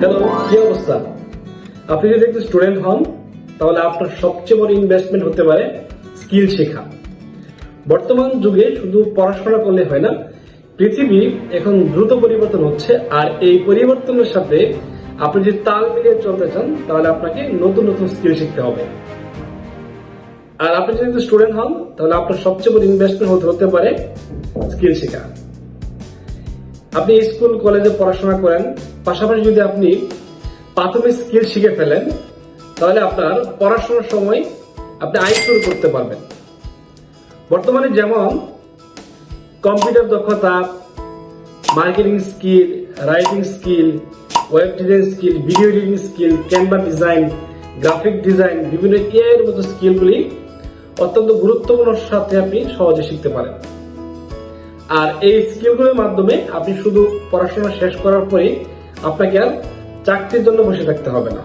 Hello, কি অবস্থা? আপনি যদি একটি স্টুডেন্ট হন, তাহলে আপনার সবচেয়ে বড় ইনভেস্টমেন্ট হতে পারে স্কিল শেখা। বর্তমান যুগে শুধু পড়াশোনা করলে হয় না, পৃথিবী এখন দ্রুত পরিবর্তন হচ্ছে, আর এই পরিবর্তনের সাথে আপনি যদি তাল মিলিয়ে চলতে চান, তাহলে আপনাকে নতুন নতুন স্কিল শিখতে হবে। আর আপনি যদি স্টুডেন্ট হন, তাহলে আপনার সবচেয়ে বড় ইনভেস্টমেন্ট হতে হতে পারে স্কিল শেখা। আপনি স্কুল, কলেজে পড়াশোনা করেন, পাশাপাশি যদি আপনি প্রাথমিক স্কিল শিখে ফেলেন, তাহলে আপনার পড়াশোনার সময় আপনি আয় শুরু করতে পারবেন। বর্তমানে যেমন কম্পিউটার দক্ষতা, marketing skill, writing skill, web design skill, video editing skill Canva design, graphic design, বিভিন্ন এর মতো স্কিলগুলি অত্যন্ত গুরুত্বপূর্ণ সাথে আপনি সহজে শিখতে পারেন। আর এই স্কিলগুলোর মাধ্যমে আপনি শুধু পড়াশোনা শেষ করার পরেই আপনাকে আর চাকরির জন্য বসে থাকতে হবে না।